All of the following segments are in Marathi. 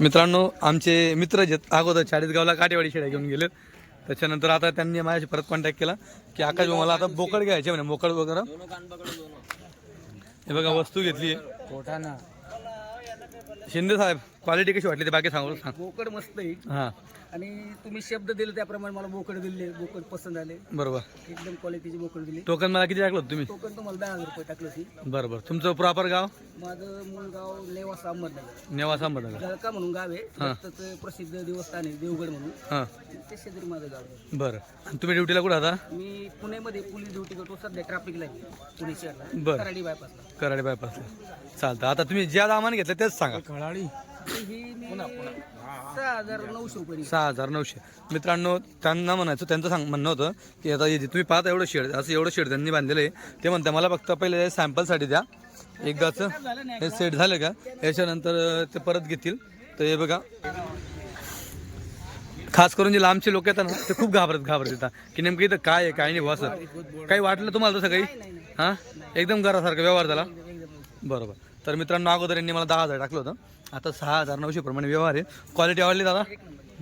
मित्रांनो आमचे मित्र जे अगोदर चाळीसगावला काटेवाडी शेळ्या घेऊन गेलेत. त्याच्यानंतर आता त्यांनी माझ्याशी परत कॉन्टॅक्ट केला की आकाश मला आता बोकड घ्यायचे म्हणे बोकड वगैरे. हे बघा वस्तू घेतली शिंदे साहेब. क्वालिटी कशी वाटली ते बाकी सांगू सांग. बोकड मस्त आहे. हां. आणि तुम्ही शब्द दिले त्याप्रमाणे मला बोकड दिले बोकड पसंत आले. बरोबर. एकदम क्वालिटीचे बोकड दिले. टोकन मला किती टाकलं होतं तुम्ही? टोकन तुम्हाला दहा हजार रुपये टाकलं सी बरं बरं तुमचं प्रॉपर गाव? माझं मूळ गाव नेवासा अहमदनगर. नेवासा अहमदनगर. जळका म्हणून गाव आहे. दत्ताचं प्रसिद्ध देवस्थान आहे देवगड म्हणून. हां. ते शेजारी माझं गाव आहे. बरं. आणि तुम्ही ड्युटीला कुठं आता? मी पुण्यामध्ये पोलीस ड्युटी करतो सध्या ट्रॅफिकला आहे. पुणे शहरला. बरं. कराडी बायपासला कराडे बायपासला चालतं. आता तुम्ही ज्या दामाने घेतलं तेच सांगा. खळाळी. तर ही मी सहा हजार नऊशे रुपये सहा हजार नऊशे. मित्रांनो त्यांना म्हणायचं त्यांचं सांग म्हणणं होतं की आता हे जे तुम्ही पाहता एवढं शेड असं एवढं शेड त्यांनी बांधलेलं आहे ते म्हणतात मला फक्त पहिले सॅम्पलसाठी द्या. एकदाचं हे सेट झालं का? याच्यानंतर ते परत घेतील. तर हे बघा. खास करून जे लांबचे लोक येतात ना ते खूप घाबरत घाबरत येतात. की नेमकं इथं काय आहे काय नाही बुवा असं. काही वाटलं तुम्हाला तसं काही? हां? एकदम घरासारखं व्यवहार झाला? बरोबर. तर मित्रांनो अगोदर यांनी मला दहा हजार टाकलं होतं. आता सहा हजार नऊशे प्रमाणे व्यवहार आहे क्वालिटी आवडली दादा?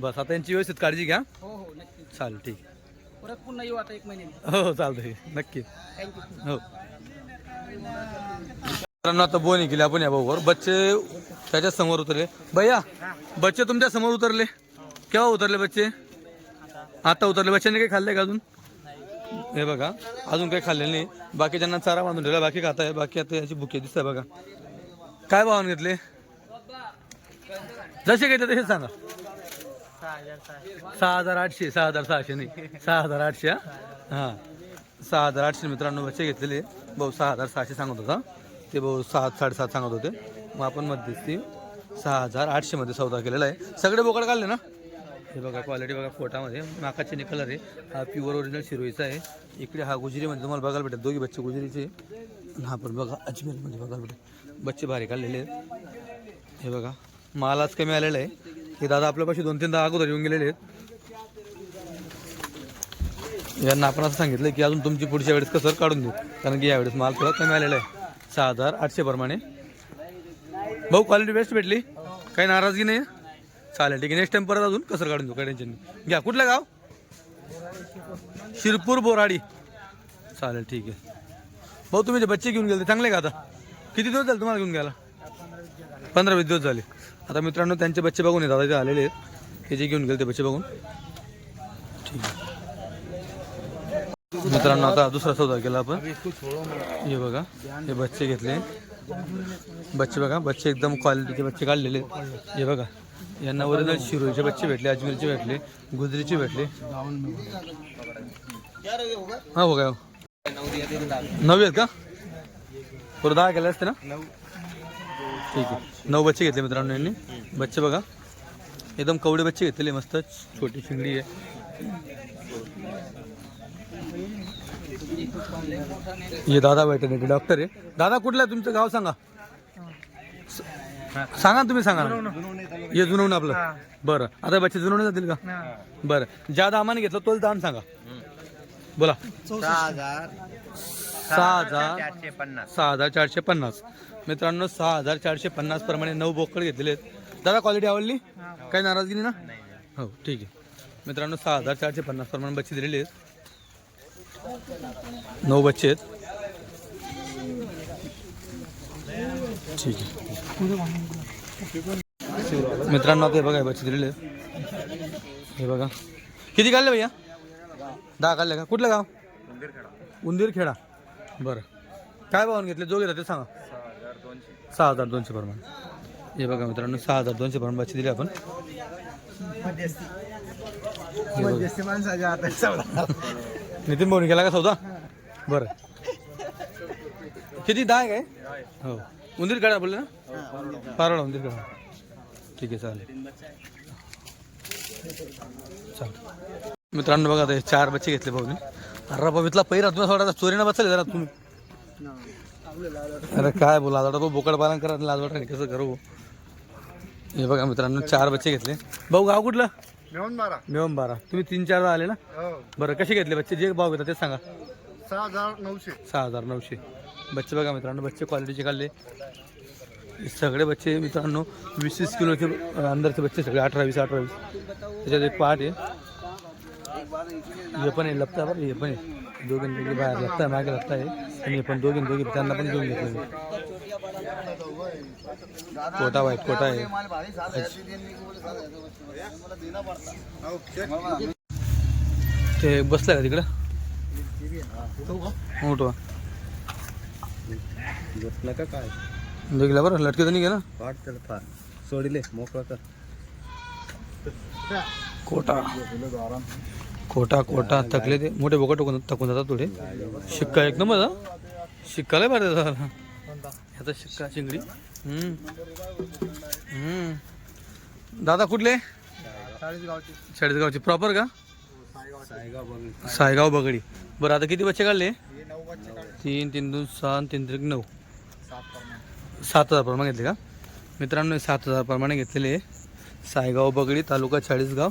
बस आता यांची व्यवस्थित काळजी घ्या. हो हो नक्की चालेल ठीक. परत पुन्हा येऊ आता एक महिन्याने. हो हो चालतंय. नक्की. हो. मित्रांनो आता बोनी केली आपण या भाऊवर. बच्चे त्याच्यासमोर उतरले. भैया बच्चे तुमच्यासमोर उतरले. केव्हा उतरले बच्चे? आता. उतरले. बच्चांनी काही खाल्ले का अजून? हे बघा अजून काही खाल्लेलं नाही. बाकीच्यांना चारा बांधून ठेवला बाकी खाताय बाकी आता याची भुके दिसत बघा. काय भावाने घेतले? जसे घेतले तसे सांगा. सहा हजार आठशे सहा हजार सहाशे नाही. सहा हजार आठशे हा? सहा हजार आठशे मित्रांनो बच्चे घेतलेले. भाऊ सहा हजार सहाशे सांगत होता. ते भाऊ सात साडेसात सांगत होते. मग आपण मध्यस्थी सहा हजार आठशे मध्ये सौदा केलेला आहे. सगळे बोकड काढले ना? हे बघा क्वालिटी बघा फोटामध्ये नाकाचे कलर आहे. हा प्युअर ओरिजिनल शिरोईचा आहे. इकडे हा गुजरीमध्ये तुम्हाला बघायला भेटेल. दोघी बच्चे गुजरीचे. हा पण बघा अजमेरमध्ये बघायला भेटेल. बच्चे भारी काढलेले हे बघा. माल आज कमी आलेला आहे. हे दादा आपल्यापाशी दोन तीनदा अगोदर येऊन गेलेले आहेत. यांना आपण असं सांगितलं की अजून तुमची पुढच्या वेळेस कसर काढून देऊ. कारण की यावेळेस माल थोडा कमी आलेला आहे. सहा हजार आठशे प्रमाणे. भाऊ क्वालिटी बेस्ट भेटली. काही नाराजगी नाही. चालेल ठीक आहे. नेक्स्ट टाइम परत अजून कसर काढून देऊ. काही टेन्शन नाही. घ्या कुठलं गाव? शिरपूर बोराडी. चालेल ठीक आहे. भाऊ तुम्ही जे बच्चे घेऊन गेले चांगले का आता? किती दिवस झाले तुम्हाला घेऊन गेला? पंधरा वीस दिवस झाले. आता मित्रांनो त्यांचे बच्चे बघून येतात. इथे आलेले आहेत. हे जे घेऊन गेले ते बच्चे बघून. ठीक आहे. मित्रांनो आता दुसरा सौदा केला आपण. हे बघा हे बच्चे घेतले. बच्चे बघा बच्चे एकदम क्वालिटीचे बच्चे काढलेले हे बघा यांना ओरिजिनल शिरोईचे बच्चे भेटले अजमेरचे भेटले गुजरीचे भेटले. हा हो काय? नऊ आहेत का? बरं दहा केले असते ना? ठीक आहे. नऊ बच्चे घेतले मित्रांनो यांनी. बच्चे बघा. एकदम कवडे बच्चे घेतलेले मस्त. छोटी शिंगडी आहे. हे दादा भेटले डॉक्टर आहे. दादा कुठला आहे? तुमचं गाव सांगा. स- सांगा ना तुम्ही सांगा ना. हे जुनवून आपलं. बरं. आता बच्चे जुनवणे जातील का? बरं. ज्या दामाने घेतलं तोच दाम सांगा. बोला. सहा हजार सहा हजार चारशे पन्नास. सहा हजार चारशे पन्नास. मित्रांनो सहा हजार चारशे पन्नास प्रमाणे नऊ बोकड घेतलेले आहेत. दादा क्वालिटी आवडली? काही नाराजगी नाही ना? हो ठीक आहे. मित्रांनो सहा हजार चारशे पन्नास प्रमाणे बच्चे दिलेले आहेत. नऊ बच्चे आहेत. ठीक आहे. मित्रांनो आता हे बघा हे बच्चे दिलेले आहेत. हे बघा. किती काढले भैया? दहा काढले का? कुठलं गाव? उंदीरखेडा. बरं. काय भावून घेतले? जो घेता ते सांगा. सहा हजार दोनशे प्रमाणे हे बघा मित्रांनो सहा हजार दोनशे प्रमाणे बच्चे दिले आपण. नितीन भाऊनी केला का सौदा बरं. किती? दहा आहे काय? हो. उंदीर खेळा बोलले ना? पारोळा उंदीर खेळा ठीक आहे चालेल. चालेल. मित्रांनो बघा हे चार बच्चे घेतले भाऊनी. अरे बघितला पहिला तुम्ही थोडा चोरीनं बसले जरा तुम्ही. अरे काय बोला तो बोकड पालन करा लाज वाटत कसं करू. हे बघा मित्रांनो चार बच्चे घेतले. भाऊ गाव कुठलं? मिळून बारा मिळून बारा तुम्ही तीन चार आले ना? हो. बरं कसे घेतले बच्चे? जे भाव घेतात ते सांगा. सहा हजार नऊशे. सहा हजार नऊशे. बच्चे बघा मित्रांनो बच्चे क्वालिटीचे काढले सगळे बच्चे मित्रांनो वीस वीस किलोचे अंदरचे बच्चे सगळे अठरा वीस अठरा वीस त्याच्यात एक पाठ आहे. हे पण आहे लपता बरं हे पण आहे. दोघे दोघे बाहेर लपता मागे आहे. आणि पण दोघे दोघे त्यांना पण घेऊन घेतलं कोटा वाईट कोटा आहे. ते बसलाय का तिकडं? मोठं का काय दोघीला बरं लटके तर नाही ना. वाट त्याला फार सोडिले मोकळं कर. कोटा. कोटा कोटा थकले ते मोठे बोकट टकून थकून जातात थोडे शिक्का एक नंबर शिक्काला बरं झाला ह्याचा शिक्का. हम्म. दादा कुठले? चाळीसगावचे. प्रॉपर का? सायगाव बगडी. बरं आता किती बच्चे काढले? तीन तीन दोन सहा तीन त्रिक नऊ. सात हजार प्रमाणे घेतले का? मित्रांनो सात हजार प्रमाणे घेतलेले. सायगाव बगडी तालुका चाळीसगाव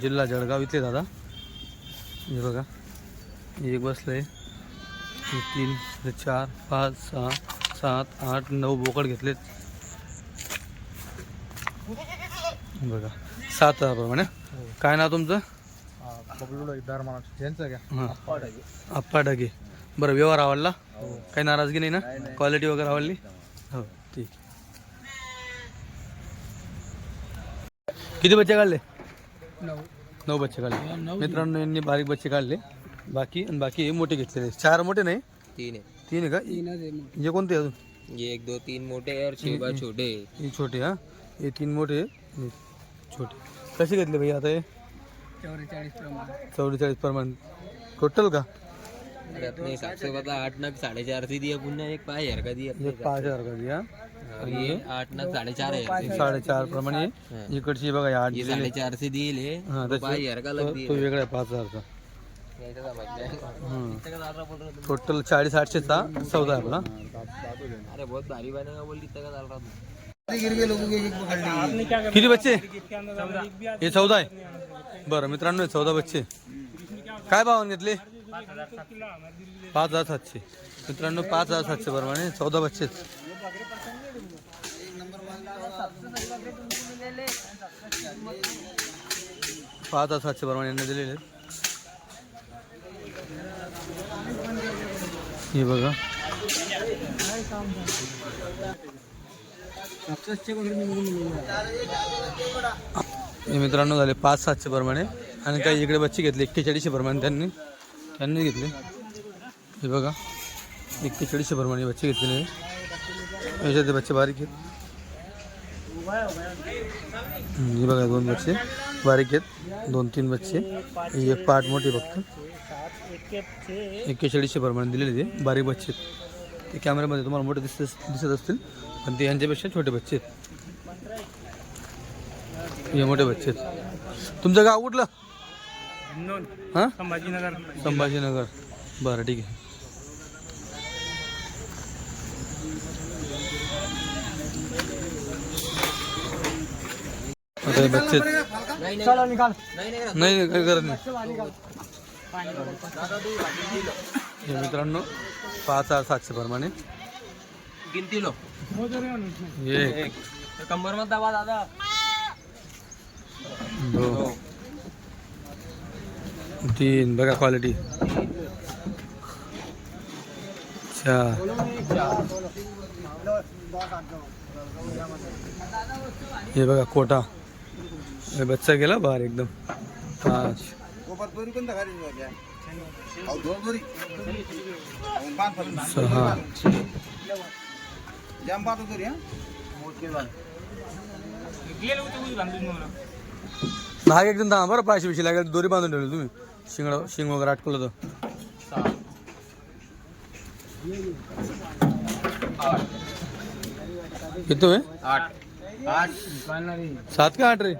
जिल्हा जळगाव इथले दादा. हे बघा. हे एक बसलं आहे हे तीन हे चार पाच सहा सात आठ नऊ बोकड घेतलेत. बघा. सात हजार प्रमाणे काय नाव तुमचं? हां आप्पा डगे. बरं व्यवहार आवडला? काही नाराजगी नाही ना? क्वालिटी वगैरे आवडली? हो ठीक. किती बच्चे काढले? नऊ. बच्चे काढले. मित्रांनो यांनी बारीक बच्चे काढले. बाकी आणि बाकी हे मोठे घेतलेले. चार मोठे नाही? तीन आहे. तीन आहे का? हे कोणते अजून? ये एक दो तीन मोठे और छोटे हे छोटे हा? हे तीन मोठे हे छोटे. कसे घेतले भाई आता हे? चौवेचाळीस प्रमाण. चौवेचाळीस प्रमाण. टोटल का? अपने हिसाब से बता आठ नग साढ़े चार से दिया पुन्हा एक पाँच हजार का दिया। पाच हजार का दिया। और ये आठ नग साढ़े चार हजार साडेचार प्रमाणे। इकडची बघा आठ ये दिलेले. साढ़े चार से दिए ले हा तो पाँच हजार का लग तो वेगळा आहे पाच हजारचा हम्म. टोटल चाळीस आठशेचा चौदा आहे आपला. अरे बहुत भारी बनेगा बोल कितने का डाल रहा तू किती बच्चे? हे चौदा आहे. बरं मित्रांनो हे चौदा बच्चे. काय भावाने घेतले? पाच हजार सातशे. मित्रांनो पाच हजार सातशे प्रमाणे चौदा बच्चे पाच हजार सातशे प्रमाणे यांनी दिलेले हे बघा. मित्रांनो झाले पाच सातशे प्रमाणे. आणि काही इकडे बच्चे घेतले एक्केचाळीसशे प्रमाणे त्यांनी. त्यांनी घेतले. हे बघा. एक्केचाळीसशे प्रमाणे बच्चे घेतलेले याच्यात ते बच्चे बारीक आहेत. हे बघा दोन बच्चे बारीक आहेत. दोन तीन बच्चे. ही एक पाठ मोठी फक्त. एक्केचाळीसशे प्रमाणे दिलेले ते बारीक बच्चे आहेत. ते कॅमेऱ्यामध्ये तुम्हाला मोठे दिसत दिसत असतील पण ते यांच्यापेक्षा छोटे बच्चे आहेत. हे मोठे बच्चे आहेत. तुमचं गाव कुठलं? हां? संभाजीनगर. संभाजीनगर. बरं ठीक आहे. आता हे बच्चे आहेत. चलो निकाल नहीं नहीं नाही नाही, काही करत नाही. हे मित्रांनो पाच हजार सातशे प्रमाणे. गिनती लो एक. कंबर मत दबा दादा. दोन. तीन बघा क्वालिटी चार हे बघा कोटा. हे बच्चा गेला बाहेर एकदम. पाच. सहा. महाग एकदम दहा बरं पाचशे विषयी लागेल दोरी बांधून ठेवली तुम्ही. शिंगड शिंग वगैरे अटकलं तर किती आठ. सात का आठ रे?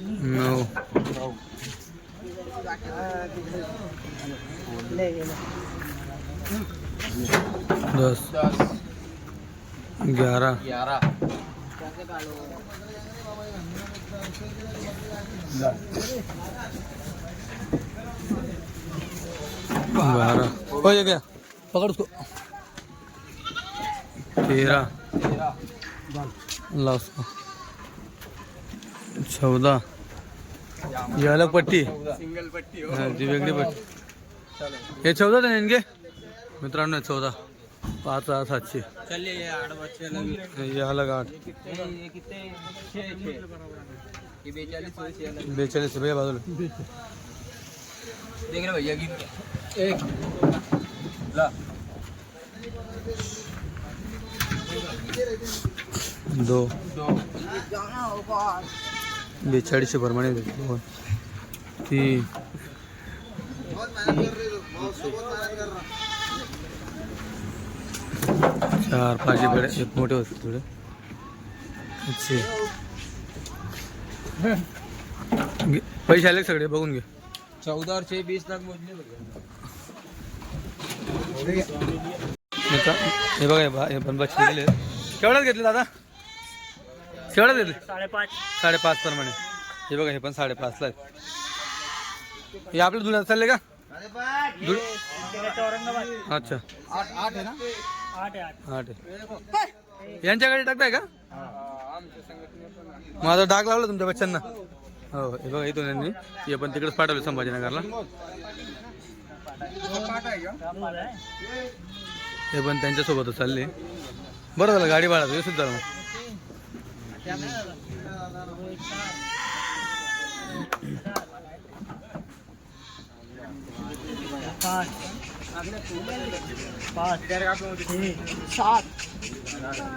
नऊ. दस. दस. ग्यारह ग्यारह बारह हो ये क्या पकड़ उसको. तेरह ला उसको. चौदा. ये अलग पट्टी. सिंगल पट्टी हा, ती वेगळी पट्टी. हे चौदा आहे इनके मित्रांनो हे चौदा. पाच सहा सातशे. चलिए ये आठ बच्चे लगे. अलग आठ. ये ये कितने छः छः. ये बेचालीस सौ छः अलग. बेचाळीस रुपये बाजूला. देख रहे भैया गिन के एक. ला. दो. दो. बेचाळीसशे प्रमाणे दोन तीन. चार पाचशे पेढे एक मोठे होते थोडे. अच्छे. पैसे आले सगळे बघून घे. छः बीस लाख मित्रा हे बघा हे बा हे पण बच्चे दिले केवढ्यात घेतले दादा? केवढ्यात घेतले? साडेपाच. साडेपाच प्रमाणे. हे बघा हे पण साडेपाचला आहे हे आपल्या दुधात चालले का? अच्छा. आठ आहे आठ आठ आहे. यांच्याकडे टाकताय का? माझा डाग लावला तुमच्या बच्चांना हो हे बघा इथून यांनी. हे पण तिकडेच पाठवले संभाजीनगरला. हे पण त्यांच्यासोबतच चालले. बरं झालं गाडी भाडा व्यवस्थित झालं मग. पाच सात का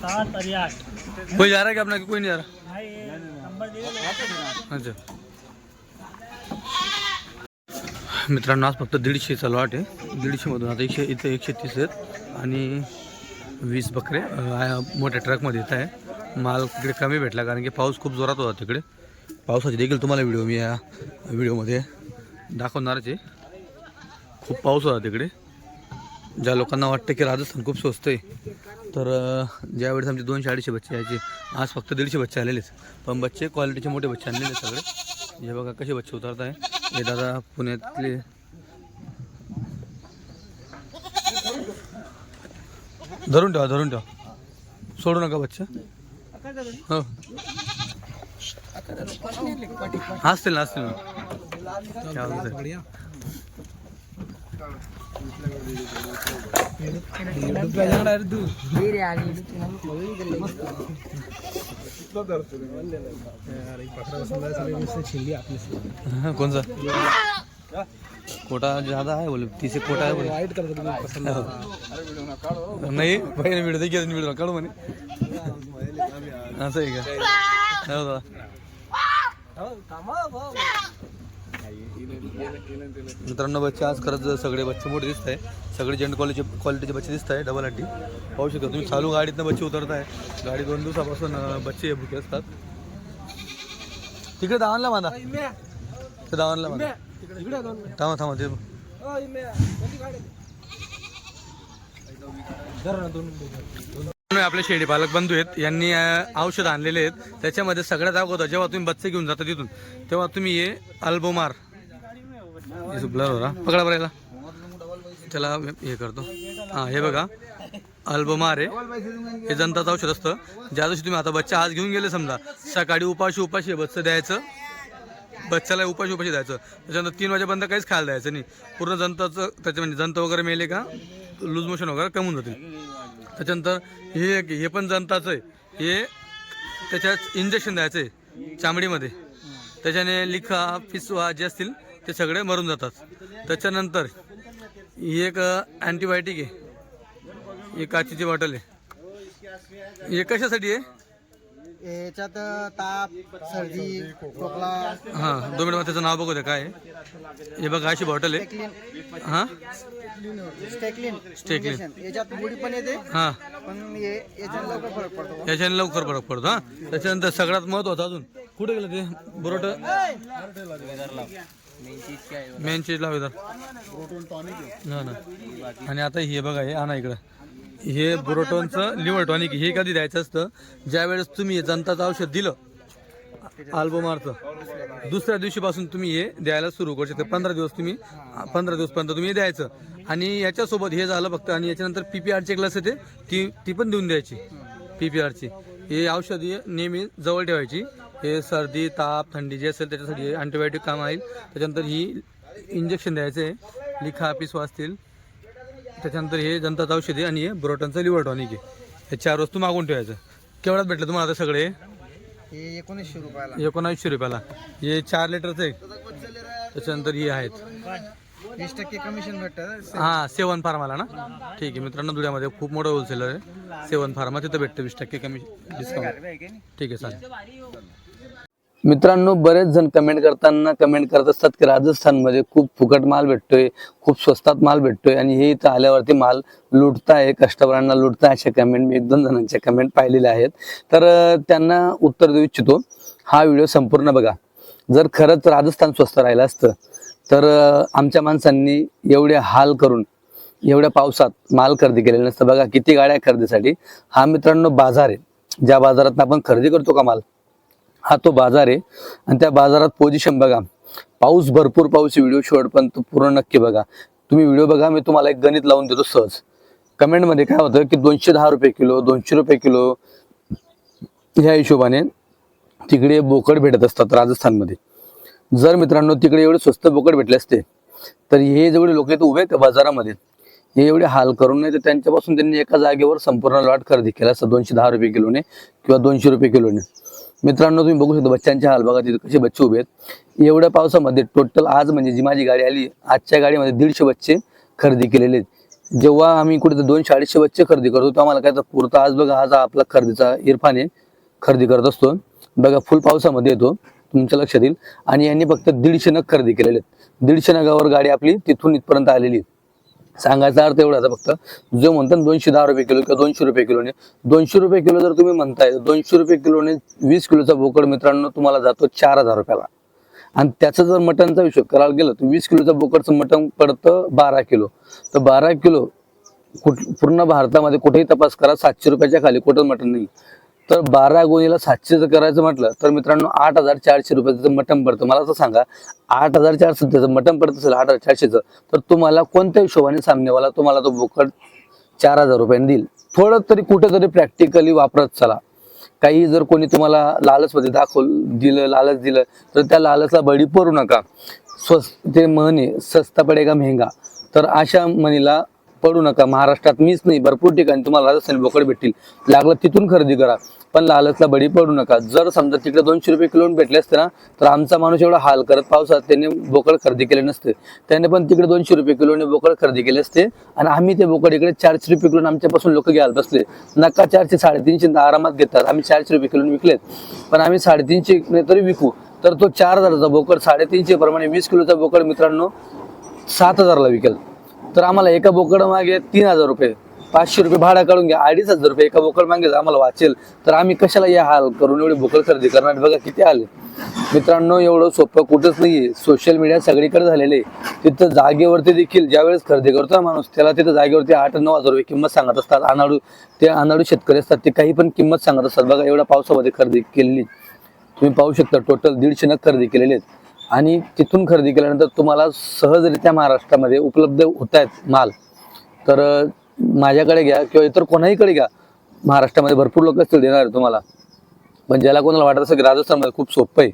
सात आठ कोई जा रहा है क्या अपना? कोई नहीं जा रहा। नाही अच्छा। मित्रांनो आज फक्त दीडशेचा लॉट आहे. दीडशेमधून आता एकशे इथं एकशे तीस आहेत. आणि वीस बकरे मोठ्या ट्रकमध्ये येत आहे. माल तिकडे कमी भेटला कारण की पाऊस खूप जोरात होता तिकडे. पावसाचे देखील तुम्हाला व्हिडिओ मी या व्हिडिओमध्ये दाखवणारच आहे. खूप पाऊस होता तिकडे. ज्या लोकांना वाटतं की राजस्थान खूप स्वस्त आहे तर ज्यावेळेस आमचे दोनशे अडीचशे बच्चे यायचे आज फक्त दीडशे बच्चे आलेलेच पण बच्चे क्वालिटीचे मोठे बच्चे आणलेले सगळे. हे बघा कसे बच्चे उतरत आहे. हे दादा पुण्यातले धरून ठेवा धरून ठेवा. सोडू नका बच्चा. हो. असतील ना असतील ना क्या कौन सा कोटा ज्यादा है बोले तीस कोटा है बोले. नहीं पहिले व्हिडिओ देखील व्हिडिओ काढू म्हणे. असं आहे का? हो मित्रांनो बच्चे आज खरंच सगळे बच्चे मोठे दिसत आहे सगळे जेंट क्वालिटीचे क्वालिटीचे बच्चे दिसत आहे डबल अड्डी पाहू शकता तुम्ही चालू गाडीतनं बच्चे उतरताय. गाडी दोन दिवसापासून बच्चे भुके असतात. तिकडे दावणला बांधा. ते दावणला बांधा. थांबा थांबा ते आपले शेळी पालक बंधू आहेत. यांनी औषध आणलेले आहेत. त्याच्यामध्ये सगळ्यात अगोदर जेव्हा तुम्ही बच्चे घेऊन जाता तिथून तेव्हा तुम्ही हे अल्बोमार पकडा बरं याला. त्याला हे करतो. हां हे बघा. अल्बोमार आहे. हे जनताचं औषध असतं. ज्या दिवशी तुम्ही आता बच्चा आज घेऊन गेले समजा सकाळी उपाशी उपाशी बच्चं द्यायचं. बच्चाला उपाशी उपाशी द्यायचं. त्याच्यानंतर तीन वाजेपर्यंत काहीच खायला द्यायचं नाही. पूर्ण जनताचं त्याच्या म्हणजे जंत वगैरे मेले का लूज मोशन वगैरे कमून जातील. त्याच्यानंतर हे एक- हे पण जंताचं आहे. हे त्याच्यात इंजेक्शन द्यायचं आहे चामडीमध्ये. त्याच्याने लिखा पिसवा जे असतील ते सगळे मरून जातात. त्याच्यानंतर ही एक अँटीबायोटिक आहे. ही काचीची बॉटल आहे. हे कशासाठी आहे? याच्यात ताप सर्दी खोकला. हां दोन मिनिट त्याचं नाव बघू द्या काय आहे? हे बघा अशी बॉटल आहे. स्टेक्लिन हां? स्टेक्लिन स्टेक्लिन. इंजेक्शन. याच्यात मुडी पण येते हां. पण हे याच्यात लवकर फरक पडतो याच्याने लवकर फरक पडतो हां? त्याच्यानंतर सगळ्यात महत्त्वाचं अजून कुठे गेलं ते? बुरोट? मेन चीज लाव इधर ना ना. आणि आता हे बघा हे आणा इकडं. हे बुरोटॉनचं लिव्हर टॉनिक हे कधी द्यायचं असतं? ज्यावेळेस तुम्ही जनताचं औषध दिलं अल्बमारचं दुसऱ्या दिवशीपासून तुम्ही हे द्यायला सुरू करू शकता पंधरा दिवस तुम्ही पंधरा दिवसपर्यंत तुम्ही हे द्यायचं. आणि याच्यासोबत हे झालं फक्त आणि याच्यानंतर पी पी आरची ग्लास येते ती ती पण देऊन द्यायची पी पी आरची. हे औषधी नेहमी जवळ ठेवायची. हे सर्दी ताप थंडी जे असेल त्याच्यासाठी अँटीबायोटिक काम आहे. त्याच्यानंतर ही इंजेक्शन द्यायचं आहे. लिखा पिसवा असतील त्याच्यानंतर हे जनताचं औषधी आणि हे ब्रोटनचं लिव्हर टॉनिक आहे. हे चार वस्तू मागून ठेवायचं. केवढ्यात भेटलं तुम्हाला आता सगळे? हे एकोणीसशे रुपयाला. एकोणावीसशे रुपयाला. हे चार लिटरचं आहे. त्याच्यानंतर हे आहेत. वीस टक्के कमिशन भेटतं. हां सेवन फार्माला ना? ठीक आहे मित्रांनो धुळ्यामध्ये खूप मोठं होलसेलर आहे. सेवन फार्मा तिथं भेटतं वीस टक्के कमी डिस्काउंट ठीक आहे चालेल. मित्रांनो बरेच जण कमेंट करताना कमेंट करत असतात की राजस्थानमध्ये खूप फुकट माल भेटतोय खूप स्वस्तात माल भेटतोय आणि हे इथं आल्यावरती माल लुटताय कस्टमरांना लुटताय अशा कमेंट मी एक दोन जणांच्या कमेंट पाहिलेल्या आहेत. तर त्यांना उत्तर देऊ इच्छितो. हा व्हिडिओ संपूर्ण बघा. जर खरंच राजस्थान स्वस्त राहिलं असतं तर आमच्या माणसांनी एवढे हाल करून एवढ्या पावसात माल खरेदी केलेला नसतं. बघा किती गाड्या खरेदीसाठी. हा मित्रांनो बाजार आहे. ज्या बाजारात आपण खरेदी करतो का माल? हा तो बाजार आहे. आणि त्या बाजारात पोझिशन बघा. पाऊस भरपूर पाऊस व्हिडिओ शेवट पण पूर्ण नक्की बघा. तुम्ही व्हिडिओ बघा मी तुम्हाला एक गणित लावून देतो सहज. कमेंटमध्ये काय होतं की दोनशे दहा रुपये किलो दोनशे रुपये किलो ह्या हिशोबाने तिकडे बोकड भेटत असतात राजस्थानमध्ये. जर मित्रांनो तिकडे एवढे स्वस्त बोकड भेटले असते तर हे जेवढे लोक इथे उभे आहेत का बाजारामध्ये हे एवढे हाल करून नाही तर त्यांच्यापासून त्यांनी एका जागेवर संपूर्ण लॉट खरेदी केला असतं दोनशे दहा रुपये किलोने किंवा दोनशे रुपये किलोने. मित्रांनो तुम्ही बघू शकता बच्चांच्या हाल बघा तिथे कसे बच्चे उभे आहेत. एवढ्या पावसामध्ये टोटल आज म्हणजे जी माझी गाडी आली आजच्या गाडीमध्ये दीडशे बच्चे खरेदी केलेले आहेत. जेव्हा आम्ही कुठे दोनशे अडीचशे बच्चे खरेदी करतो तेव्हा आम्हाला काय तर पुरता. आज बघा आज आपला खरेदीचा इरफान आहे खरेदी करत असतो. बघा फुल पावसामध्ये येतो तुमच्या लक्षात येईल. आणि यांनी फक्त दीडशे नग खरेदी केलेले आहेत. दीडशे नगावर गाडी आपली तिथून इथपर्यंत आलेली आहे. सांगायचा अर्थ एवढा आता फक्त. जो म्हणतात ना दोनशे दहा रुपये किलो किंवा दोनशे रुपये किलोने दोनशे रुपये किलो जर तुम्ही म्हणताय दोनशे रुपये किलोने वीस किलोचा बोकड मित्रांनो तुम्हाला जातो चार हजार रुपयाला. आणि त्याचं जर मटनचा हिशोब करायला गेलं तर वीस किलोचा बोकडचं मटन पडतं बारा किलो. तर बारा किलो कुठ पूर्ण भारतामध्ये कुठेही तपास करा सातशे रुपयाच्या खाली कुठं मटन नाही. तर बारा गोणीला सातशे जर करायचं म्हटलं तर मित्रांनो आठ हजार चारशे रुपयाचं मटण पडतं. मला असं सांगा आठ हजार चारशे त्याचं मटण पडत असेल आठ हजार चारशेचं तर तुम्हाला कोणत्या हिशोबाने सामनेवाला तुम्हाला तो बोकड चार हजार रुपयाने देईल? थोडं तरी कुठेतरी प्रॅक्टिकली वापरत चला. काही जर कोणी तुम्हाला लालचमध्ये दाखवल दिलं लालच दिलं तर त्या लालचला बळी पडू नका. स्वस्त ते म्हणे सस्ता पडेगा मेहंगा. तर अशा म्हणीला पडू नका. महाराष्ट्रात मीच नाही भरपूर ठिकाणी तुम्हाला राजस्थानी बोकड भेटतील. लागलं तिथून खरेदी करा. पण लालचला बळी पडू नका. जर समजा तिकडे दोनशे रुपये किलो भेटले असते ना तर आमचा माणूस एवढा हाल करत पावसात त्यांनी बोकड खरेदी केले नसते. त्याने पण तिकडे दोनशे रुपये किलोने बोकड खरेदी केले असते. आणि आम्ही ते बोकड इकडे चारशे रुपये किलो आमच्यापासून लोक घ्यायला बसले. नका चारशे साडेतीनशे आरामात घेतात. आम्ही चारशे रुपये किलो विकलेत. पण आम्ही साडेतीनशे तरी विकू. तर तो चार हजाराचा बोकड साडेतीनशे प्रमाणे वीस किलोचा बोकड मित्रांनो सात हजारला विकेल. तर आम्हाला एका बोकड मागे तीन हजार रुपये पाचशे रुपये भाडा काढून घ्या. अडीच हजार रुपये एका बोकड मागे आम्हाला वाचेल तर आम्ही कशाला या हाल करून एवढी बोकड खरेदी करणार? बघा किती आले. मित्रांनो एवढं सोपं कुठंच नाहीये. सोशल मीडिया सगळीकडे झालेले आहे. तिथं जागेवरती देखील ज्यावेळेस खरेदी करतो ना माणूस त्याला तिथं जागेवरती आठ नऊ हजार रुपये किंमत सांगत असतात. अनाडू ते अनाडू शेतकरी असतात ते काही पण किंमत सांगत असतात. बघा एवढ्या पावसामध्ये खरेदी केलेली. तुम्ही पाहू शकता टोटल दीडशे नग खरेदी केलेले आहेत. आणि तिथून खरेदी केल्यानंतर तुम्हाला सहजरित्या महाराष्ट्रामध्ये उपलब्ध होत आहेत माल. तर माझ्याकडे घ्या किंवा इतर कोणाहीकडे घ्या. महाराष्ट्रामध्ये भरपूर लोक असतील देणार तुम्हाला. पण ज्याला कोणाला वाटत असेल की राजस्थानमध्ये खूप सोपं आहे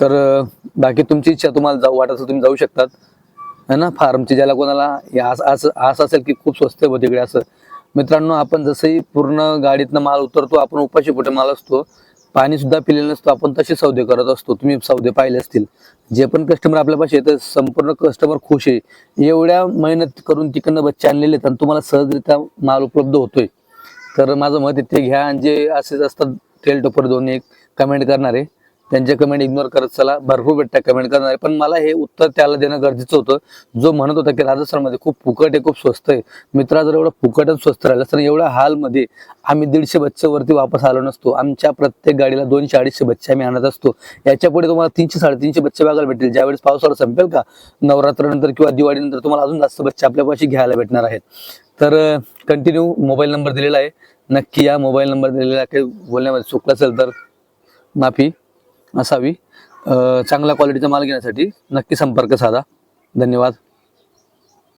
तर बाकी तुमची इच्छा तुम्हाला जाऊ वाटत असेल तुम्ही जाऊ शकतात. है ना? फार्मची ज्याला कोणाला आस आस आस असेल की खूप स्वस्त आहे तिकडे असं. मित्रांनो आपण जसंही पूर्ण गाडीतनं माल उतरतो आपण उपाशी कुठे माल असतो. पाणी सुद्धा पिलेलं नसतो. आपण तसे सौदे करत असतो. तुम्ही सौदे पाहिले असतील. जे पण कस्टमर आपल्यापाशी येतं संपूर्ण कस्टमर खुश आहे. एवढ्या मेहनत करून तिकडनं बच्चे आणलेले आहेत आणि तुम्हाला सहजरित्या माल उपलब्ध होतोय. तर माझं मत आहे ते घ्या आणि जे असेच असतात तेल टोपर दोन एक कमेंट करणारे. त्यांचे कमेंट इग्नोर करत चला. भरपूर भेटतात कमेंट करणारे. पण मला हे उत्तर त्याला देणं गरजेचं होतं. जो म्हणत होता की राजस्थानमध्ये खूप फुकट आहे खूप स्वस्त आहे. मित्रा जर एवढं फुकटच स्वस्त राहिलं तर एवढ्या हालमध्ये आम्ही दीडशे बच्चेवरती वापस आलो नसतो. आमच्या प्रत्येक गाडीला दोनशे अडीचशे बच्चे आम्ही आणत असतो. याच्यापुढे तुम्हाला तीनशे साडेतीनशे बच्चे बघायला भेटतील ज्यावेळेस पावसाळा संपेल का नवरात्रानंतर किंवा दिवाळीनंतर तुम्हाला अजून जास्त बच्चे आपल्यापाशी घ्यायला भेटणार आहेत. तर कंटिन्यू मोबाईल नंबर दिलेला आहे. नक्की या मोबाईल नंबर दिलेला आहे. काही बोलण्यामध्ये चुकलं असेल तर माफी. असावी. चांगल्या क्वालिटीचा माल घेण्यासाठी नक्की संपर्क साधा. धन्यवाद.